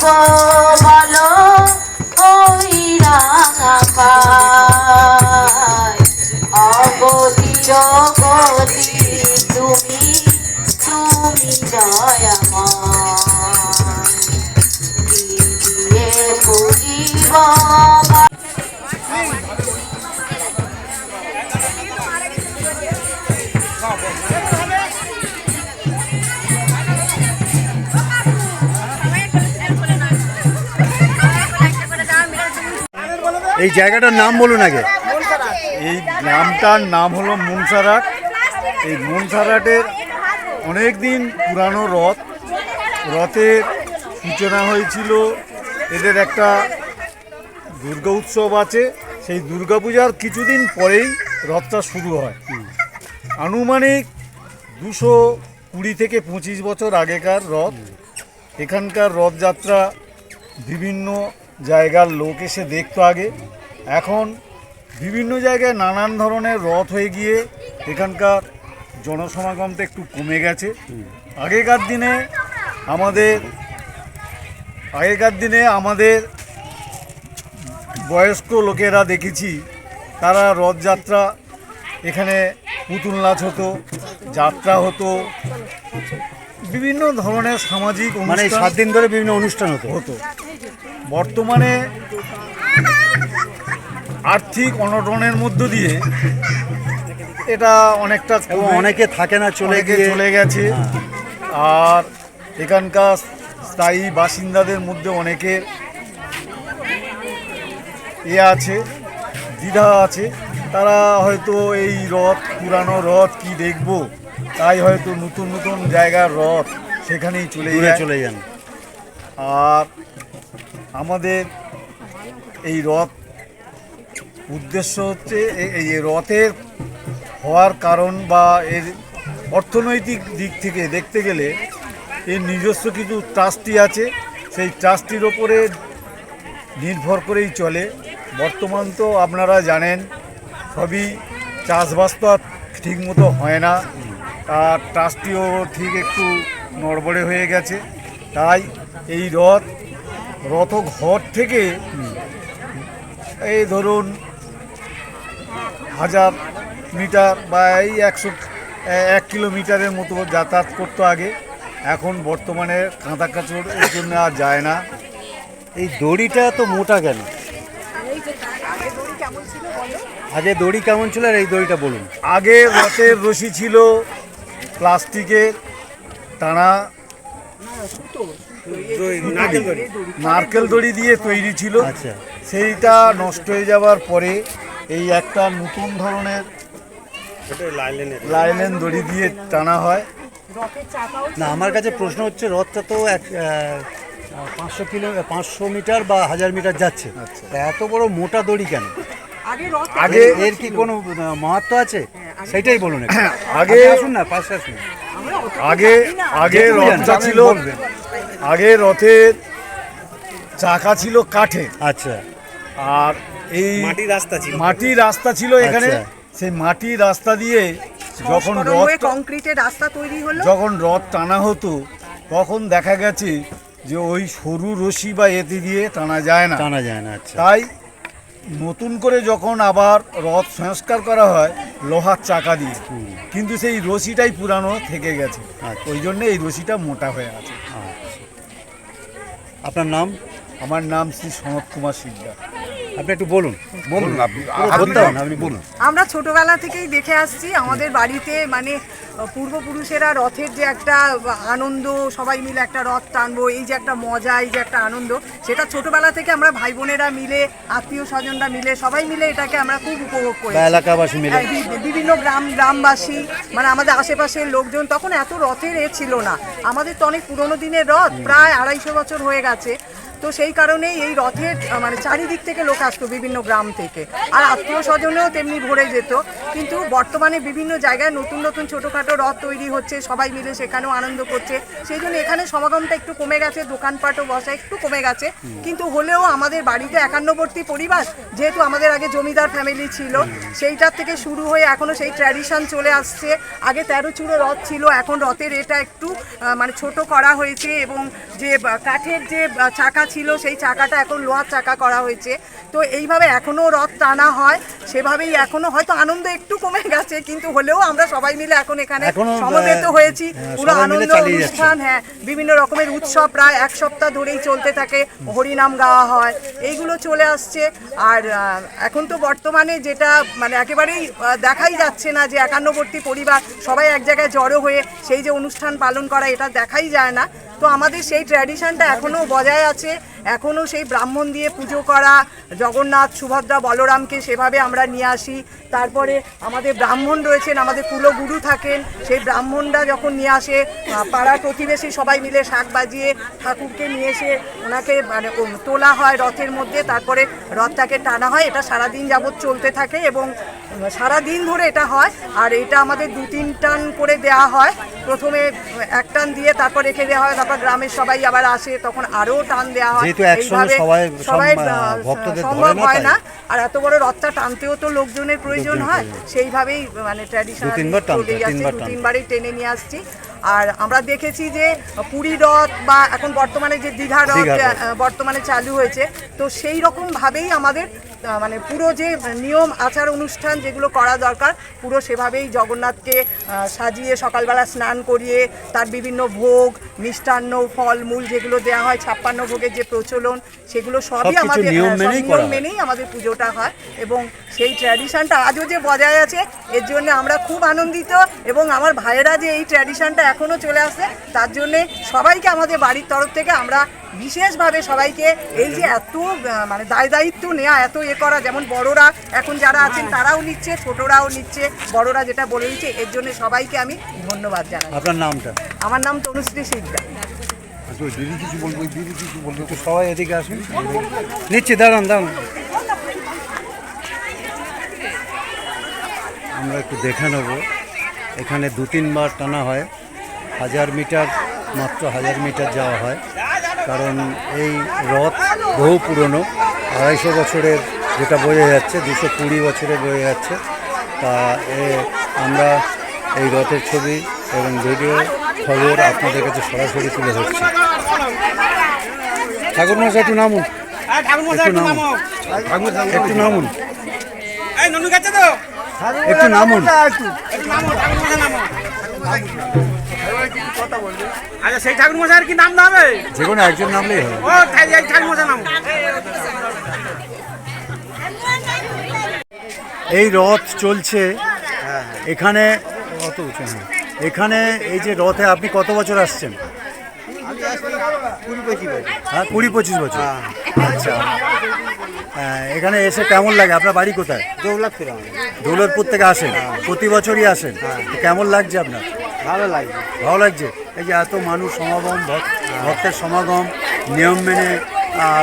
পুজিব বল পায় অগতির গতি তুমি তুমি দয়াময় এই জায়গাটার নাম বলুন আগে। এই গ্রামটার নাম হলো মুনসারাট। এই মুনসারাটের অনেক দিন পুরানো রথ। রথের সূচনা হয়েছিল, এদের একটা দুর্গা উৎসব আছে। সেই দুর্গাপূজার কিছুদিন পরেই রথটা শুরু হয়। আনুমানিক দুশো কুড়ি থেকে পঁচিশ বছর আগেকার রথ। এখানকার রথযাত্রা বিভিন্ন জায়গার লোক এসে দেখতো আগে। এখন বিভিন্ন জায়গায় নানান ধরনের রথ হয়ে গিয়ে এখানকার জনসমাগমটা একটু কমে গেছে। আগেকার দিনে আমাদের আগেকার দিনে আমাদের বয়স্ক লোকেরা দেখেছি তারা রথযাত্রা এখানে পুতুল নাচ হতো যাত্রা হতো বিভিন্ন ধরনের সামাজিক মানে সাত দিন ধরে বিভিন্ন অনুষ্ঠান হতো। হতো। বর্তমানে আর্থিক অনটনের মধ্য দিয়ে এটা অনেকটা অনেকে থাকে না চলে গিয়ে। চলে গেছে। আর এখানকার স্থায়ী বাসিন্দাদের মধ্যে অনেকের এ আছে দ্বিধা আছে। তারা হয়তো এই রথ পুরানো রথ কি দেখব? তাই হয়তো নতুন নতুন জায়গার রথ সেখানেই চলে চলে যান। আর আমাদের এই রথ, উদ্দেশ্য হচ্ছে এই রথের হওয়ার কারণ বা এর অর্থনৈতিক দিক থেকে দেখতে গেলে এর নিজস্ব কিছু ট্রাস্টি আছে। সেই ট্রাস্টির ওপরে নির্ভর করেই চলে। বর্তমান তো আপনারা জানেন, সবই চাষবাস তো আর ঠিকমতো হয় না। আর ট্রাস্টিও ঠিক একটু নড়বড়ে হয়ে গেছে। তাই এই রথ রথ ঘর থেকে এই ধরুন হাজার মিটার বা এই একশো, এক কিলোমিটারের মতো যাতায়াত করতো আগে। এখন বর্তমানে কাঁদা কাচড় এর জন্য আর যায় না। এই দড়িটা তো মোটা কেন? আগে দড়ি কেমন ছিল আর এই দড়িটা বলুন। আগে রথের রশি ছিল, প্লাস্টিকের টানা। নারকেল দড়ি। দিয়ে তৈরি ছিল। আচ্ছা। সেইটা নষ্ট হয়ে যাওয়ার পরে এই একটা নতুন ধরনের লাইলেন দড়ি দিয়ে টানা হয়। না আমার কাছে প্রশ্ন হচ্ছে রথটা তো এক পাঁচশো কিলো পাঁচশো মিটার বা হাজার মিটার যাচ্ছে। আচ্ছা। এত বড় মোটা দড়ি কেন? আগে এর- এর কি কোনো মাহাত্ম আছে? সেটাই বলুন। আগে আসুন না পাশে আসুন। আগে আগে রথটা ছিল বলবেন। আগে রথের চাকা ছিল কাঠে। আচ্ছা। আর এই মাটির রাস্তা ছিল। মাটির রাস্তা ছিল এখানে। আচ্ছা। সেই মাটির রাস্তা দিয়ে যখন রথ কংক্রিটের রাস্তা তৈরি হলো। যখন রথ টানা হতো তখন দেখা গেছে যে ওই সরু রশি বা এতে দিয়ে টানা যায় না। টানা যায় না আচ্ছা। তাই নতুন করে যখন আবার রথ সংস্কার করা হয় লোহার চাকা দিয়ে। কিন্তু সেই রশিটাই পুরানো থেকে গেছে। আচ্ছা। ওই জন্য এই রশিটা মোটা হয়ে আছে। আপনার নাম? আমার নাম শ্রী সনৎ কুমার সিকদার। আপনি একটু বলুন। বলুন আপনি বলুন। আমরা ছোটবেলা থেকেই দেখে আসছি আমাদের বাড়িতে মানে পূর্বপুরুষেরা রথের যে একটা আনন্দ সবাই মিলে একটা রথ টানবো এই যে একটা মজা এই যে একটা আনন্দ সেটা ছোটবেলা থেকে আমরা ভাই বোনেরা মিলে আত্মীয় স্বজনরা মিলে সবাই মিলে এটাকে আমরা খুব উপভোগ করি এলাকাবাসী মিলে। হ্যাঁ, বিভিন্ন গ্রাম গ্রামবাসী মানে আমাদের আশেপাশের লোকজন তখন এত রথের এ ছিল না। আমাদের তো অনেক পুরোনো দিনের রথ প্রায় আড়াইশো বছর হয়ে গেছে। তো সেই কারণেই এই রথের মানে চারিদিক থেকে লোক আসতো বিভিন্ন গ্রাম থেকে। আর আত্মীয় স্বজনেও তেমনি ভরে যেত। কিন্তু বর্তমানে বিভিন্ন জায়গায় নতুন নতুন ছোটোখাটো রথ তৈরি হচ্ছে, সবাই মিলে সেখানেও আনন্দ করছে। সেই জন্য এখানে সমাগমটা একটু কমে গেছে, দোকানপাটও বসা একটু কমে গেছে। কিন্তু হলেও আমাদের বাড়িতে একান্নবর্তী পরিবার, যেহেতু আমাদের আগে জমিদার ফ্যামিলি ছিল, সেইটার থেকে শুরু হয়ে এখনও সেই ট্র্যাডিশন চলে আসছে। আগে তেরো চুড়ো রথ ছিল, এখন রথের এটা একটু মানে ছোট করা হয়েছে এবং যে কাঠের যে চাকা ছিল সেই চাকাটা এখন লোহার চাকা করা হয়েছে। তো এইভাবে এখনও রথ টানা হয় সেভাবেই এখনও হয়তো আনন্দ একটু কমে গেছে কিন্তু হলেও আমরা সবাই মিলে এখন এখানে এখনও, সমবেত হয়েছি। হ্যাঁ, পুরো আনন্দ অনুষ্ঠান হ্যাঁ বিভিন্ন রকমের উৎসব প্রায় এক সপ্তাহ ধরেই চলতে থাকে হরিনাম গাওয়া হয় এইগুলো চলে আসছে। আর এখন তো বর্তমানে যেটা মানে একেবারেই দেখাই যাচ্ছে না যে একান্নবর্তী পরিবার সবাই এক জায়গায় জড়ো হয়ে সেই যে অনুষ্ঠান পালন করা এটা দেখাই যায় না। তো আমাদের সেই ট্র্যাডিশনটা এখনও বজায় আছে। এখনও সেই ব্রাহ্মণ দিয়ে পুজো করা, জগন্নাথ, সুভদ্রা, বলরামকে সেভাবে আমরা নিয়ে আসি। তারপরে আমাদের ব্রাহ্মণ রয়েছেন, আমাদের কুলগুরু থাকেন, সেই ব্রাহ্মণরা যখন নিয়ে আসে পাড়ার প্রতিবেশী সবাই মিলে শাক বাজিয়ে ঠাকুরকে নিয়ে এসে ওনাকে মানে তোলা হয় রথের মধ্যে, তারপরে রথটাকে টানা হয়। এটা সারাদিন যাবৎ চলতে থাকে এবং সারা দিন ধরে এটা হয়। আর এটা আমাদের দু তিন টান করে দেওয়া হয়। প্রথমে এক টান দিয়ে তারপর রেখে দেওয়া হয়, তারপর গ্রামের সবাই আবার আসে, তখন আরও টান দেওয়া হয়। যেহেতু একসঙ্গে সবাই- সবাই ভক্তদের সম্ভব হয় না। আর এত বড় রথটা টানতেও তো লোকজনের প্রয়োজন হয়। সেইভাবেই মানে ট্র্যাডিশনাল। তিনবারই টেনে নিয়ে আসছি। আর আমরা দেখেছি যে পুরী রথ বা এখন বর্তমানে যে দীঘা রথ বর্তমানে চালু হয়েছে তো সেই রকম ভাবেই আমাদের মানে পুরো যে নিয়ম আচার অনুষ্ঠান যেগুলো করা দরকার পুরো সেভাবেই জগন্নাথকে সাজিয়ে সকালবেলা স্নান করিয়ে তার বিভিন্ন ভোগ মিষ্টান্ন ফলমূল যেগুলো দেওয়া হয় ছাপ্পান্ন ভোগের যে প্রচলন সেগুলো সবই আমাদের নিয়ম। মেনেই আমাদের পুজোটা হয় এবং সেই ট্র্যাডিশনটা আজও যে বজায় আছে এর জন্য আমরা খুব আনন্দিত এবং আমার ভাইয়েরা যে এই ট্র্যাডিশনটা এখনও চলে আসে তার জন্যে সবাইকে আমাদের বাড়ির তরফ থেকে আমরা বিশেষভাবে সবাইকে এই যে এত মানে দায় দায়িত্ব নেওয়া এত এ করা যেমন বড়রা এখন যারা আছেন তারাও নিচ্ছে ছোটরাও নিচ্ছে বড়রা যেটা বলে দিচ্ছে এর জন্য সবাইকে আমি ধন্যবাদ জানাই। আপনার নামটা? আমার নাম তনুশ্রী সিকদার। আচ্ছা, দিদি কিছু বলব দিদি কিছু বলব একটু সবাই এদিকে আসুন। নিচ্ছি দাঁড়ান দাঁড়ান। আমরা একটু দেখে নেব। এখানে দু তিনবার টানা হয়। হাজার মিটার মাত্র হাজার মিটার যাওয়া হয়। কারণ এই রথ বহু পুরনো আড়াইশো বছরের যেটা বোঝা যাচ্ছে দুশো কুড়ি বছরে বোঝা যাচ্ছে তা এ আমরা এই রথের ছবি এবং ভিডিও খবর আপনাদের কাছে সরাসরি তুলে ধরছি। ঠাকুর মশাই একটু নামুন। একটু নামুন। একটু নামুন। একটু নামুন। আচ্ছা সেই ঠাকুর মশাইয়ের কি নাম হবে? যে কোনো একজন নামলেই হবে। ও তাই এই ঠাকুর মশাই নামো। এই রথ চলছে। এখানে অত উঁচু হ্যাঁ এখানে এই যে রথে আপনি কত বছর আসছেন? হ্যাঁ কুড়ি পঁচিশ বছর। আচ্ছা। হ্যাঁ, এখানে এসে কেমন লাগে? আপনার বাড়ি কোথায়? দৌলতপুর দৌলতপুর থেকে আসেন? প্রতি বছরই আসেন? কেমন লাগছে আপনার? ভালো লাগছে। ভালো লাগছে? এই যে এত মানুষ সমাগম ভক- ভক্তের সমাগম নিয়ম মেনে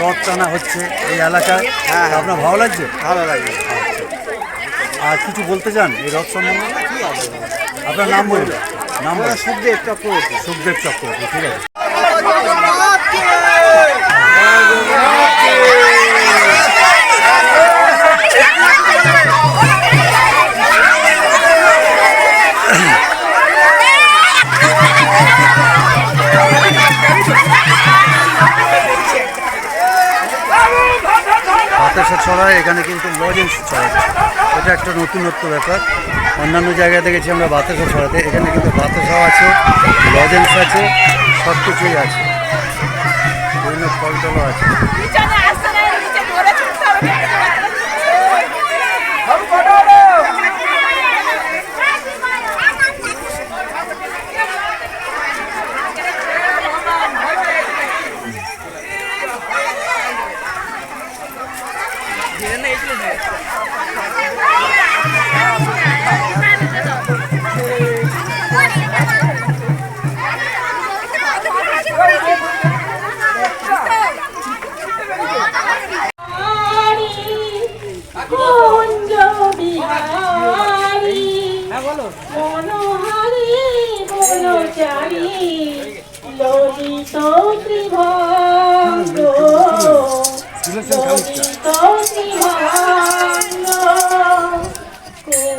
রথ টানা হচ্ছে এই এলাকায়। হ্যাঁ, হ্যাঁ। আপনার ভালো লাগছে? ভালো লাগছে। আর কিছু বলতে চান এই রথ সম্বন্ধে? আপনার নাম বলুন। নাম। সুখদেব চক্রবর্তী। সুখদেব চক্রবর্তী ঠিক আছে। বাতাসা ছড়ায়, এখানে কিন্তু লজেন্স ছড়ায়। এটা একটা নতুনত্ব ব্যাপার। অন্যান্য জায়গায় দেখেছি আমরা বাতাসা ছড়াতে। এখানে কিন্তু বাতাসাও আছে লজেন্স আছে সব কিছুই আছে। বিভিন্ন ফল টলও আছে Thank you.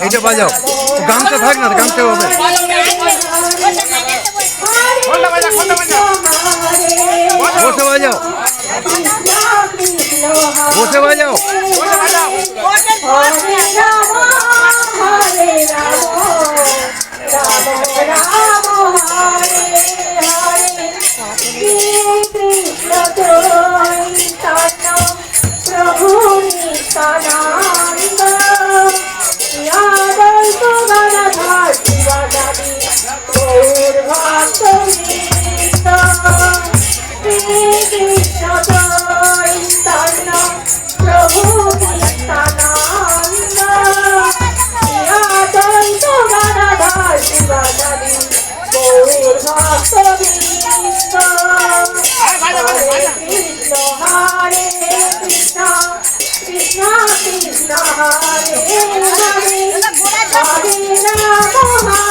এইটা বাজাও গামছা থাক না গামছা হবে Hare Hare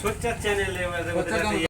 Sociedad Channel le.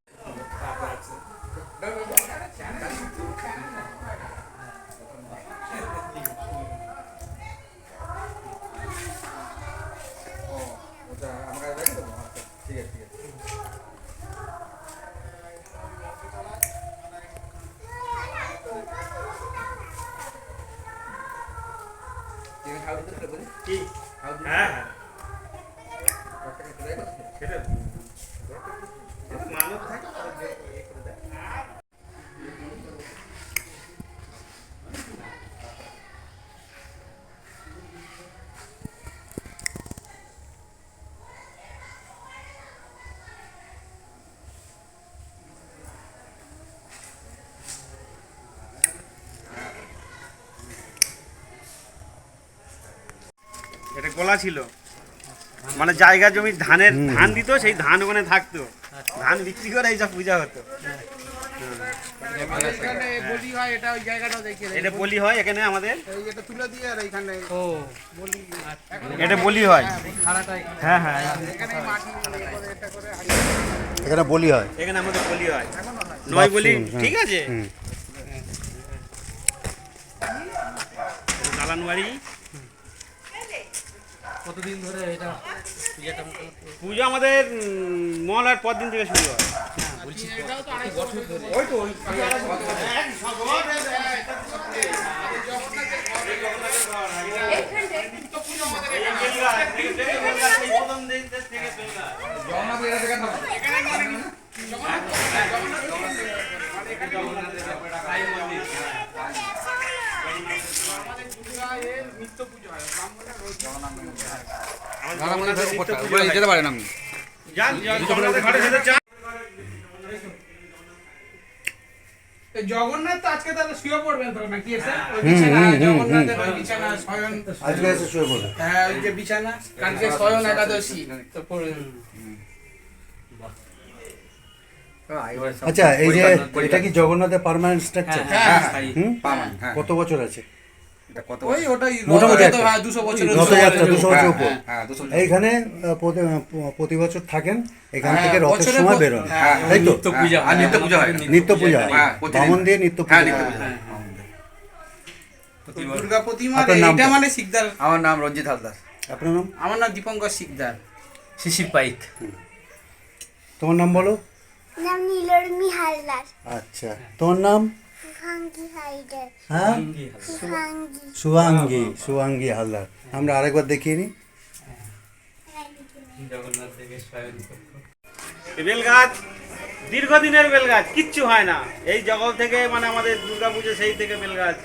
গোলা ছিল। মানে জায়গা জমি ধানের ধান দিত সেই ধান ওখানে থাকতো। ধান বিক্রি করে এই এইসব পূজা হতো। বলি হয় এটা ওই জায়গাটা দেখে। এটা বলি হয় এখানে আমাদের। এটা তুলে দিয়ে আর এইখানে এটা বলি হয়। হ্যাঁ হ্যাঁ এখানে মাটি করে এটা করে এখানে বলি হয়। এখানে আমাদের বলি হয়। নয় বলি ঠিক আছে? হুম। কতদিন ধরে এটা পুজো আমাদের মহলার পর দিন থেকে শুরু হয়। ওই তো ওই বেলগাছ, এই প্রথম দিন থেকে বেলগাছ। নিত্য পুজো হয় ব্রাহ্মণের রোজ আমাদের নিত্য পুজো হয়। যেতে পারেন আপনি। জগন্নাথ তো আজকে তাহলে শুয়ে পড়বেন তো নাকি এসে? বিছানা জগন্নাথের বিছানা শয়ন আজকে এসে শুয়ে পড়বে। হ্যাঁ ওই যে বিছানা কালকে শয়ন একাদশী। তো পড়বেন। আচ্ছা এই যে এটা কি জগন্নাথের পার্মানেন্ট স্ট্রাকচার হ্যাঁ হ্যাঁ কত বছর আছে? ওই ওটাই মোটামুটি হ্যাঁ দুশো বছরের রথযাত্রা দুশো বছর উপর। হ্যাঁ এইখানে প্রতি বছর থাকেন এখান হ্যাঁ, থেকে রথের সময় বেরোন। হ্যাঁ, তাই তো? নিত্য পুজো হয় নিত্য পূজা হ্যাঁ, বামন দিয়ে নিত্য হ্যাঁ পূজা নিত্য হয়। পুজো তো দুর্গা প্রতিমা এটা মানে শিকদার। আমার নাম রঞ্জিত হালদার। আপনার নাম? আমার নাম দীপঙ্কর শিকদার। শিশির পাইক। তোমার নাম বলো? নাম নীলর্মি হালদার। আচ্ছা তোমার নাম? হ্যাঁ? শুভাঙ্গি সুয়াঙ্গি সুয়াঙ্গি হালদার। আমরা আরেকবার দেখিয়ে নিই বেলগাছ দীর্ঘদিনের বেলগাছ কিচ্ছু হয় না। এই জগৎ থেকে মানে আমাদের দুর্গা পুজো সেই থেকে বেলগাছ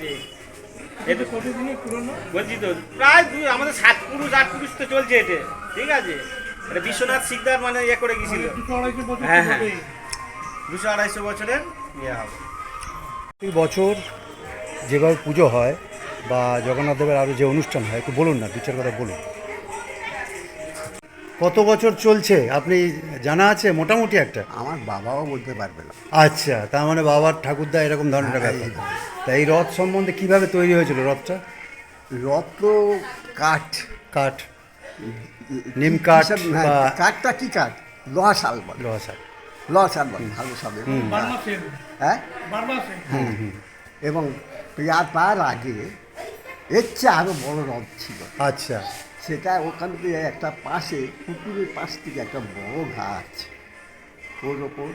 এটা কতদিনের পুরনো? বলছি তো প্রায় দু- আমাদের সাত পুরুষ আট পুরুষ তো চলছে এটা। ঠিক আছে? এটা বিশ্বনাথ শিকদার মানে ইয়ে করে গেছিল। হ্যাঁ হ্যাঁ। দুশো আড়াইশো বছরের ইয়ে হবে। প্রতি বছর যেভাবে পুজো হয় বা জগন্নাথ দেবের আরও যে অনুষ্ঠান হয় একটু বলুন না দু চার কথা বলুন। কত বছর চলছে? আপনি জানা আছে? মোটামুটি একটা? আমার বাবাও বলতে পারবে না। আচ্ছা তার মানে বাবার ঠাকুরদা এরকম ধরনের ব্যাপার। তা এই রথ সম্বন্ধে কীভাবে তৈরি হয়েছিল রথটা? রথ তো কাঠ। কাঠ। নিম কাঠ হ্যাঁ, কাঠটা কি কাঠ? লোহা শাল লোহা শাল। শাল বলে ভালো শালে হ্যাঁ? এবং পেয়ার তার আগে এর চেয়ে আরও বড় রথ ছিল। আচ্ছা। সেটা ওখান থেকে একটা পাশে পুকুরের পাশ থেকে একটা বড় গাছ। ওর ওপর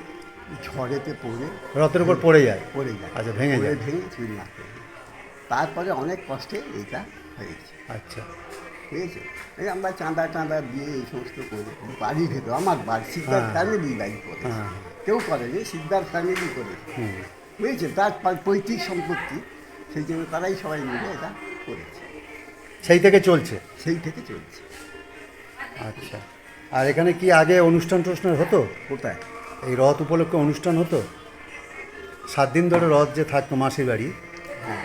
ঝড়েতে পড়ে। রথের উপর পড়ে যায়। পড়ে যায়। আচ্ছা, ভেঙে যায়। ভেঙে চুরি না তারপরে অনেক কষ্টে এটা হয়েছে। আচ্ছা। বুঝেছে এই আমরা চাঁদা টাঁদা দিয়ে এই সমস্ত করে বাড়ি ভেতর আমার বাড়ি সিদ্ধার। ফ্যামিলি বাড়ি করে হ্যাঁ। কেউ করেনি সিদ্ধার ফ্যামিলি করে বুঝেছে তার পৈতৃক সম্পত্তি সেই জন্য তারাই সবাই মিলে এটা করেছে। সেই থেকে চলছে? সেই থেকে চলছে। আচ্ছা। আর এখানে কি আগে অনুষ্ঠান টনুষ্ঠান হতো? কোথায়? এই রথ উপলক্ষে অনুষ্ঠান হতো? সাত দিন ধরে রথ যে থাকতো মাসির বাড়ি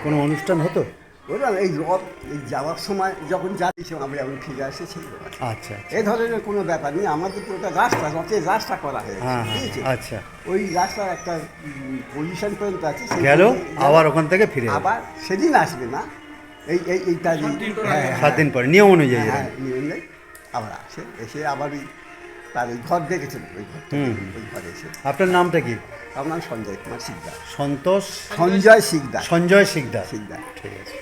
কোনো অনুষ্ঠান হতো? ওরা এই রথ এই যাওয়ার সময় যখন যাচ্ছি আমরা যখন ফিরে সেই ব্যাপার। আচ্ছা। এ ধরনের কোনো ব্যাপার নেই। আমাদের তো ওটা রাস্তা রথের রাস্তা করা হয়েছে হ্যাঁ হ্যাঁ বুঝেছে আচ্ছা। ওই রাস্তার একটা পজিশন পর্যন্ত আছে গেল আবার ওখান থেকে ফিরে আবার সেদিন আসবে না। এই এই এই তারিখ হ্যাঁ সাত দিন পরে নিয়ম অনুযায়ী হ্যাঁ এরকম। নিয়ে নেই আবার আসে এসে আবার ওই তার ওই ঘর দেখেছেন? ওই ঘর। ওই ঘরে এসে। আপনার নামটা কি? আমার নাম সঞ্জয় কুমার সিকদার সন্তোষ সঞ্জয় সিকদার সঞ্জয় শিকদার। সিকদার ঠিক আছে।